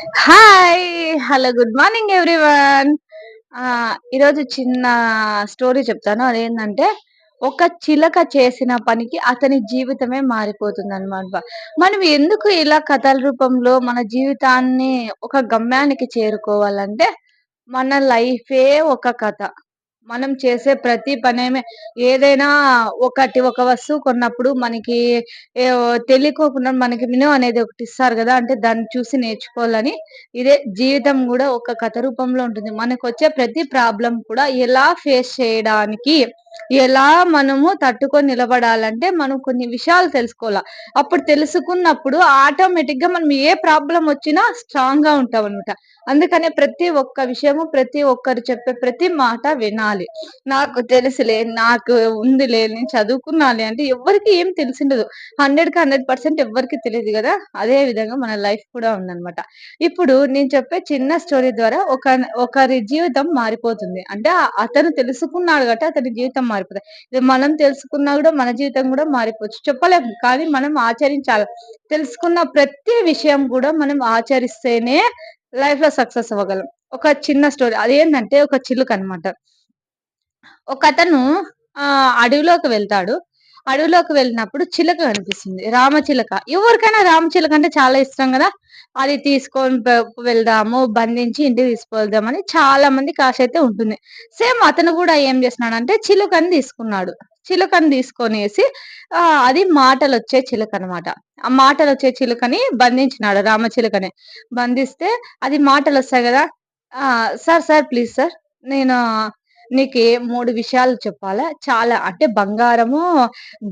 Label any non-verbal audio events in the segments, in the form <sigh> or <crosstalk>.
Hi hello good morning everyone. ఈరోజు చిన్న story చెప్తాను. అదేంటంటే ఒక చిలక చేసిన పనికి అతని జీవితమే మారిపోతుంది అనమాట మనం ఎందుకు ఇలా కథల రూపంలో మన జీవితాన్ని ఒక గమ్యానికి చేరుకోవాలంటే మన లైఫే ఒక కథ. మనం చేసే ప్రతి పనేమే. ఏదైనా ఒకటి ఒక వస్తువు కొన్నప్పుడు మనకి ఏ తెలియకోకుండా మనకి మిను అనేది ఒకటి ఇస్తారు కదా. అంటే దాన్ని చూసి నేర్చుకోవాలని ఇదే జీవితం కూడా ఒక కథ రూపంలో ఉంటుంది. మనకు వచ్చే ప్రతి ప్రాబ్లం కూడా ఎలా ఫేస్ చేయడానికి ఎలా మనము తట్టుకొని నిలబడాలంటే మనం కొన్ని విషయాలు తెలుసుకోవాలా. అప్పుడు తెలుసుకున్నప్పుడు ఆటోమేటిక్గా మనం ఏ ప్రాబ్లం వచ్చినా స్ట్రాంగ్గా ఉంటాం అనమాట అందుకనే ప్రతి ఒక్క విషయము ప్రతి ఒక్కరు చెప్పే ప్రతి మాట వినాలి. నాకు తెలుసులే నాకు ఉందిలే నేను చదువుకున్నాలి అంటే ఎవరికి ఏం తెలిసిండదు. హండ్రెడ్కి హండ్రెడ్ పర్సెంట్ ఎవరికి తెలియదు కదా? అదే విధంగా మన లైఫ్ కూడా ఉందనమాట ఇప్పుడు నేను చెప్పే చిన్న స్టోరీ ద్వారా ఒక ఒకరి జీవితం మారిపోతుంది. అంటే అతను తెలుసుకున్నాడు కాబట్టి అతని జీవితం మారిపోతుంది ఇది మనం తెలుసుకున్నా కూడా మన జీవితం కూడా మారిపోవచ్చు. చెప్పలేము కానీ మనం ఆచరించాలి. తెలుసుకున్న ప్రతి విషయం కూడా మనం ఆచరిస్తేనే లైఫ్లో సక్సెస్ అవ్వగలం. ఒక చిన్న స్టోరీ అదేంటంటే ఒక చిలుక అనమాట ఒక అతను ఆ అడవిలోకి వెళ్తాడు. అడవిలోకి వెళ్ళినప్పుడు చిలక కనిపిస్తుంది. రామచిలక ఎవరికైనా రామచిలక అంటే చాలా ఇష్టం కదా. అది తీసుకొని వెళ్దాము బంధించి ఇంటికి తీసుకువెళ్దామని చాలా మంది కాశ అయితే ఉంటుంది. సేమ్ అతను కూడా ఏం చేస్తున్నాడు అంటే చిలుకని తీసుకున్నాడు. చిలుకని తీసుకొనేసి ఆ అది మాటలు వచ్చే చిలుక అనమాట ఆ మాటలు వచ్చే చిలుకని బంధించినాడు రామచిలుకని బంధిస్తే అది మాటలు వస్తాయి కదా. ఆ సార్ సార్ ప్లీజ్ సార్. నేను నీకు మూడు విషయాలు చెప్పాలా? చాలా అంటే బంగారము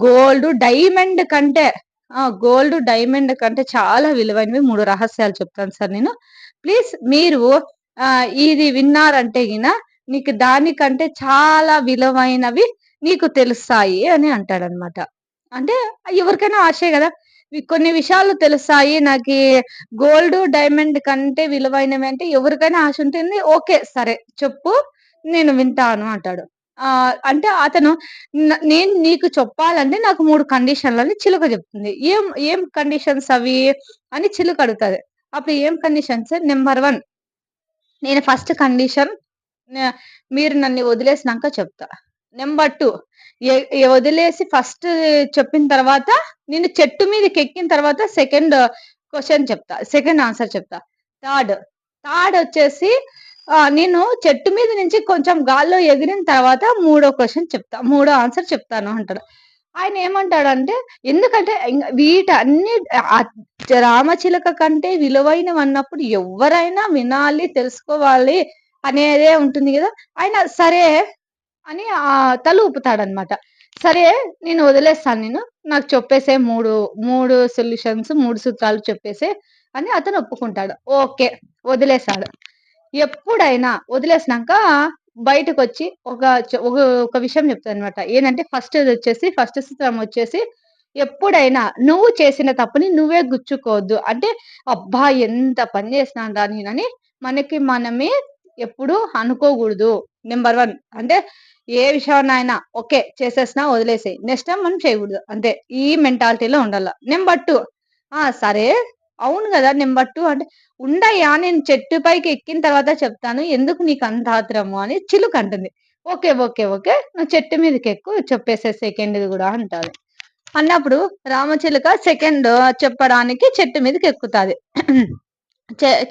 గోల్డ్ డైమండ్ కంటే ఆ గోల్డ్ డైమండ్ కంటే చాలా విలువైనవి మూడు రహస్యాలు చెప్తాను సార్ నేను. ప్లీజ్ మీరు ఇది విన్నారంటే గిన నీకు దానికంటే చాలా విలువైనవి నీకు తెలుస్తాయి అని అంటాడనమాట. అంటే ఎవరికైనా ఆశే కదా? కొన్ని విషయాలు తెలుస్తాయి నాకు గోల్డ్ డైమండ్ కంటే విలువైనవి అంటే ఎవరికైనా ఆశ ఉంటుంది. ఓకే సరే చెప్పు. నేను వింటాను అంటాడు ఆ అంటే అతను నేను నీకు చెప్పాలంటే నాకు మూడు కండిషన్లు అని చిలుక చెప్తుంది. ఏం ఏం కండిషన్స్ అవి అని చిలుక అడుగుతుంది. అప్పుడు ఏం కండిషన్స్? నెంబర్ వన్ నేను ఫస్ట్ కండిషన్ మీరు నన్ను వదిలేసినాక చెప్తా. నెంబర్ టూ వదిలేసి ఫస్ట్ చెప్పిన తర్వాత నేను చెట్టు మీదకి ఎక్కిన తర్వాత సెకండ్ క్వశ్చన్ చెప్తా. సెకండ్ ఆన్సర్ చెప్తా. థర్డ్ థర్డ్ వచ్చేసి నేను చెట్టు మీద నుంచి కొంచెం గాల్లో ఎగిరిన తర్వాత మూడో క్వశ్చన్ చెప్తా మూడో ఆన్సర్ చెప్తాను అంటాడు. ఆయన ఏమంటాడంటే ఎందుకంటే వీటన్ని రామచిలక కంటే విలువైనవి అన్నప్పుడు ఎవరైనా వినాలి తెలుసుకోవాలి అనేదే ఉంటుంది కదా. ఆయన సరే అని ఆ తల ఊపుతాడనమాట సరే నేను వదిలేస్తాను నేను నాకు చెప్పేసే మూడు మూడు సొల్యూషన్స్ మూడు సూత్రాలు చెప్పేసే అని అతను ఒప్పుకుంటాడు. ఓకే వదిలేశాడు. ఎప్పుడైనా వదిలేసినాక బయటకు వచ్చి ఒక ఒక విషయం చెప్తాను అనమాట ఏంటంటే ఫస్ట్ వచ్చేసి ఫస్ట్ సూత్రం వచ్చేసి ఎప్పుడైనా నువ్వు చేసిన తప్పుని నువ్వే గుచ్చుకోవద్దు. అంటే అబ్బా ఎంత పని చేసినాను రా నేనని మనకి మనమే ఎప్పుడు అనుకోకూడదు. నెంబర్ వన్ అంటే ఏ విషయాన్నైనా ఓకే చేసేసినా వదిలేసేయి. నెక్స్ట్ టైం మనం చేయకూడదు. అంతే. ఈ మెంటాలిటీలో ఉండాల. నెంబర్ టూ ఆ సరే. అవును కదా నెంబర్ టూ అంటే ఉండయ్యా నేను చెట్టు పైకి ఎక్కిన తర్వాత చెప్తాను. ఎందుకు నీకు అంత ఆత్రము? అని చిలుక అంటుంది. Okay okay okay. నువ్వు చెట్టు మీదకి ఎక్కు. చెప్పేసే సెకండ్ కూడా అంటారు. అన్నప్పుడు రామచిలుక సెకండ్ చెప్పడానికి చెట్టు మీదకి ఎక్కుతుంది. <clears throat>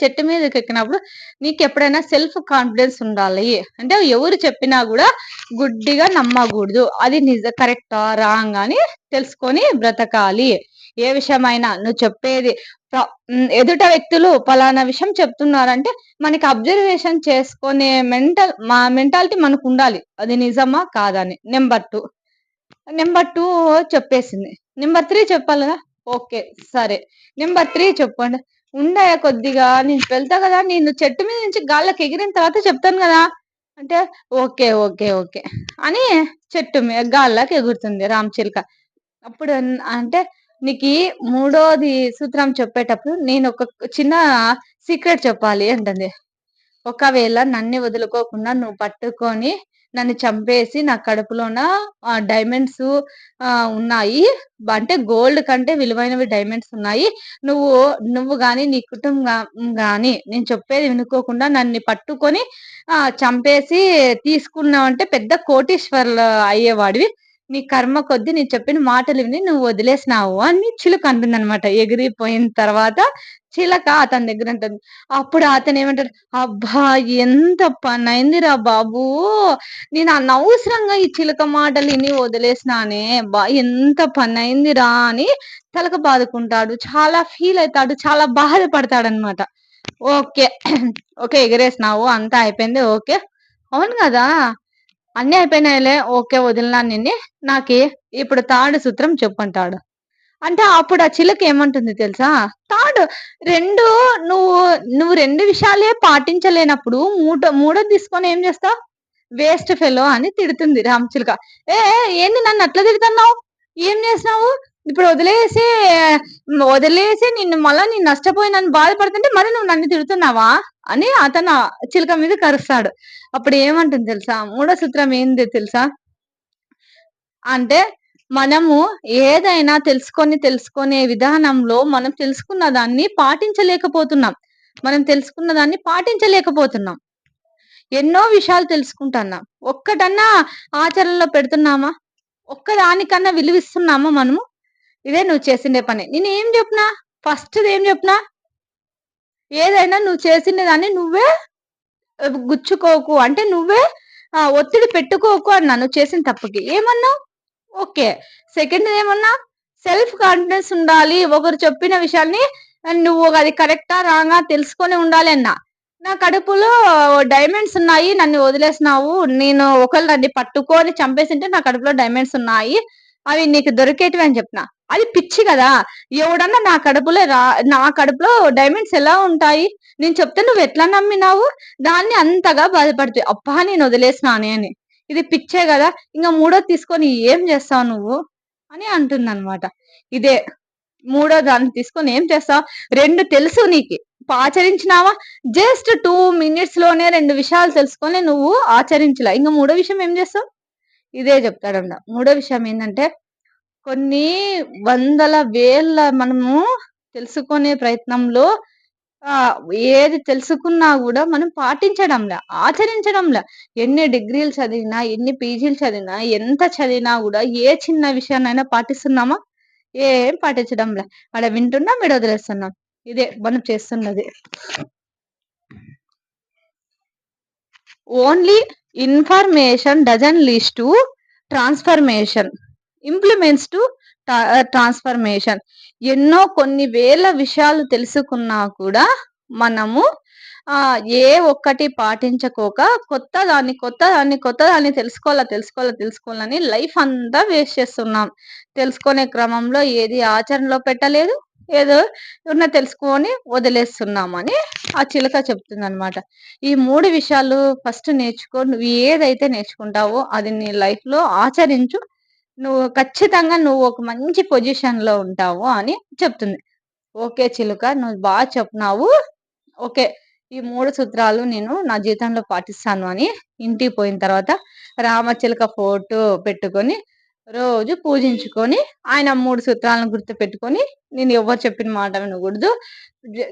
చెట్టు మీదకి ఎక్కినప్పుడు నీకు ఎప్పుడైనా సెల్ఫ్ కాన్ఫిడెన్స్ ఉండాలి. అంటే ఎవరు చెప్పినా కూడా గుడ్డిగా నమ్మకూడదు. అది నిజ కరెక్టా? రాంగ్ అని తెలుసుకొని బ్రతకాలి. ఏ విషయమైనా నువ్వు చెప్పేది ఎదుట వ్యక్తులు పలానా విషయం చెప్తున్నారంటే మనకి అబ్జర్వేషన్ చేసుకునే మెంటల్ మా మెంటాలిటీ మనకు ఉండాలి. అది నిజమా కాదని నెంబర్ టూ నెంబర్ టూ చెప్పేసింది. నెంబర్ త్రీ చెప్పాలి కదా? ఓకే సరే. నెంబర్ త్రీ చెప్పండి. ఉండాయా కొద్దిగా? నేను వెళ్తా కదా? నేను చెట్టు మీద నుంచి గాల్లోకి ఎగిరిన తర్వాత చెప్తాను కదా? అంటే ఓకే ఓకే ఓకే అని చెట్టు మీద గాల్లోకి ఎగురుతుంది రామ్ చిలుక. అప్పుడు అంటే నీకు మూడోది సూత్రం చెప్పేటప్పుడు నేను ఒక చిన్న సీక్రెట్ చెప్పాలి అంటుంది. ఒకవేళ నన్ను వదులుకోకుండా నువ్వు పట్టుకొని నన్ను చంపేసి నా కడుపులోన డైమండ్స్ ఉన్నాయి. అంటే గోల్డ్ కంటే విలువైనవి డైమండ్స్ ఉన్నాయి. నువ్వు నువ్వు కానీ నీ కుటుంబం కానీ నేను చెప్పేది వినుకోకుండా నన్ను పట్టుకొని చంపేసి తీసుకున్నావు అంటే పెద్ద కోటీశ్వర్లు అయ్యేవాడివి. నీ కర్మ కొద్ది నేను చెప్పిన మాటలు విని నువ్వు వదిలేసినావు అని చిలుక అనమాట ఎగిరిపోయిన తర్వాత చిలక అతని దగ్గర ఉంటుంది అప్పుడు అతను ఏమంటారు అబ్బా ఎంత పని అయిందిరా బాబు. నేను అనవసరంగా ఈ చిలక మాటలు విని వదిలేసినానే. బా ఎంత పని అయిందిరా అని తలక బాదుకుంటాడు. చాలా ఫీల్ అవుతాడు చాలా బాధపడతాడు అనమాట ఓకే ఓకే ఎగిరేసినావు అంతా అయిపోయింది ఓకే. అవును కదా? అన్నీ అయిపోయినాయిలే ఓకే వదిలినా నిన్ను నాకి ఇప్పుడు తాడు సూత్రం చెప్పుంటాడు అంటే అప్పుడు ఆ చిలక ఏమంటుంది తెలుసా? తాడు రెండు నువ్వు నువ్వు రెండు విషయాలే పాటించలేనప్పుడు మూడో మూడో తీసుకొని ఏం చేస్తావు? వేస్ట్ ఫెలో అని తిడుతుంది రామచిలుక ఏ ఏంది నన్ను అట్లా తిడుతున్నావు? ఏం చేసినావు? ఇప్పుడు వదిలేసి వదిలేసి నిన్ను మళ్ళా నేను నష్టపోయి నన్ను బాధపడుతుంటే మరి నువ్వు నన్ను తిడుతున్నావా? అని అతను చిలుక మీద కరుస్తాడు. అప్పుడు ఏమంటుంది తెలుసా? మూడో సూత్రం ఏంది తెలుసా? అంటే మనము ఏదైనా తెలుసుకొని తెలుసుకునే విధానంలో మనం తెలుసుకున్న దాన్ని పాటించలేకపోతున్నాం. మనం తెలుసుకున్న దాన్ని పాటించలేకపోతున్నాం. ఎన్నో విషయాలు తెలుసుకుంటున్నాం. ఒక్కటన్నా ఆచరణలో పెడుతున్నామా? ఒక్కదానికన్నా విలువిస్తున్నామా మనము? ఇదే నువ్వు చేసిండే పని. నేను ఏం చెప్పినా? ఫస్ట్ ఏం చెప్పినా? ఏదైనా నువ్వు చేసిన దాన్ని నువ్వే గుచ్చుకోకు. అంటే నువ్వే ఒత్తిడి పెట్టుకోకు అన్నా నువ్వు చేసిన తప్పుకి. ఏమన్నావు? ఓకే. సెకండ్ ఏమన్నా? సెల్ఫ్ కాన్ఫిడెన్స్ ఉండాలి. ఒకరు చెప్పిన విషయాన్ని నువ్వు అది కరెక్టా రాగా తెలుసుకొని ఉండాలి అన్నా. నా కడుపులో డైమండ్స్ ఉన్నాయి. నన్ను వదిలేసినావు. నేను ఒకళ్ళు నన్ను పట్టుకొని చంపేసింటే నా కడుపులో డైమండ్స్ ఉన్నాయి. అవి నీకు దొరికేటివి అని చెప్పిన అది పిచ్చి కదా. ఎవడన్నా నా కడుపులో రా నా కడుపులో డైమండ్స్ ఎలా ఉంటాయి? నేను చెప్తే నువ్వు ఎట్లా నమ్మినావు? దాన్ని అంతగా బాధపడుతుంది అప్పా నేను వదిలేసినానే అని. ఇది పిచ్చే కదా. ఇంకా మూడో తీసుకొని ఏం చేస్తావు నువ్వు? అని అంటుంది అనమాట ఇదే మూడో దాన్ని తీసుకొని ఏం చేస్తావు? రెండు తెలుసు నీకు. ఆచరించినావా? జస్ట్ టూ మినిట్స్లోనే రెండు విషయాలు తెలుసుకొని నువ్వు ఆచరించలా. ఇంకా మూడో విషయం ఏం చేస్తావు? ఇదే చెప్తాడంట మూడో విషయం ఏంటంటే కొన్ని వందల వేల మనము తెలుసుకునే ప్రయత్నంలో ఏది తెలుసుకున్నా కూడా మనం పాటించడంలే ఆచరించడంలే. ఎన్ని డిగ్రీలు చదివినా ఎన్ని పీజీలు చదివినా ఎంత చదివినా కూడా ఏ చిన్న విషయాన్నైనా పాటిస్తున్నామా? ఏం పాటించడంలే. అక్కడ వింటున్నాం మీరు వదిలేస్తున్నాం ఇదే మనం చేస్తున్నది. Only information doesn't leads to transformation implements to transformation ఎన్నో కొన్ని వేల విషయాలు తెలుసుకున్నా కూడా మనము ఏ ఒక్కటి పాటించకోక కొత్త దాన్ని కొత్త దాన్ని కొత్త దాన్ని తెలుసుకోవాలా తెలుసుకోవాలా తెలుసుకోవాలని లైఫ్ అంతా వేస్ట్ చేస్తున్నాం. తెలుసుకునే క్రమంలో ఏది ఆచరణలో పెట్టలేదు ఏదో ఉన్న తెలుసుకొని వదిలేస్తున్నామని ఆ చిలక చెప్తుంది అనమాట ఈ మూడు విషయాలు ఫస్ట్ నేర్చుకో నువ్వు ఏదైతే నేర్చుకుంటావో అది నీ లైఫ్లో ఆచరించు. నువ్వు ఖచ్చితంగా నువ్వు ఒక మంచి పొజిషన్లో ఉంటావు అని చెప్తుంది. ఓకే చిలుక నువ్వు బాగా చెప్పినావు. ఓకే ఈ మూడు సూత్రాలు నేను నా జీవితంలో పాటిస్తాను అని ఇంటికి పోయిన తర్వాత రామచిలుక ఫోటో పెట్టుకొని రోజు పూజించుకొని ఆయన మూడు సూత్రాలను గుర్తు పెట్టుకొని నేను ఎవరు చెప్పిన మాట వినకూడదు.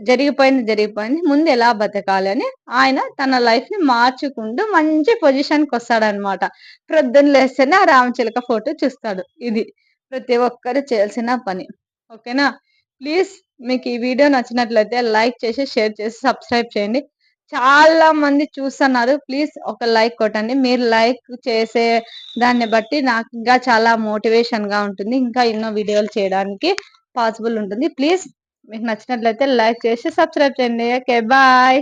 జరిగిపోయింది జరిగిపోయింది. ముందు ఎలా బతకాలి అని ఆయన తన లైఫ్ని మార్చుకుంటూ మంచి పొజిషన్కి వస్తాడనమాట ప్రొద్దున లేస్తేనే ఆ రామచిలక ఫోటో చూస్తాడు. ఇది ప్రతి ఒక్కరు చేయాల్సిన పని. ఓకేనా? ప్లీజ్ మీకు ఈ వీడియో నచ్చినట్లయితే లైక్ చేసి షేర్ చేసి సబ్స్క్రైబ్ చేయండి. చాలా మంది చూస్తున్నారు. ప్లీజ్ ఒక లైక్ కొట్టండి. మీరు లైక్ చేసే దాన్ని బట్టి నాకు ఇంకా చాలా మోటివేషన్గా ఉంటుంది. ఇంకా ఎన్నో వీడియోలు చేయడానికి పాసిబుల్ ఉంటుంది. ప్లీజ్ మీకు నచ్చినట్లయితే లైక్ చేసి సబ్స్క్రైబ్ చేయండి. Okay bye.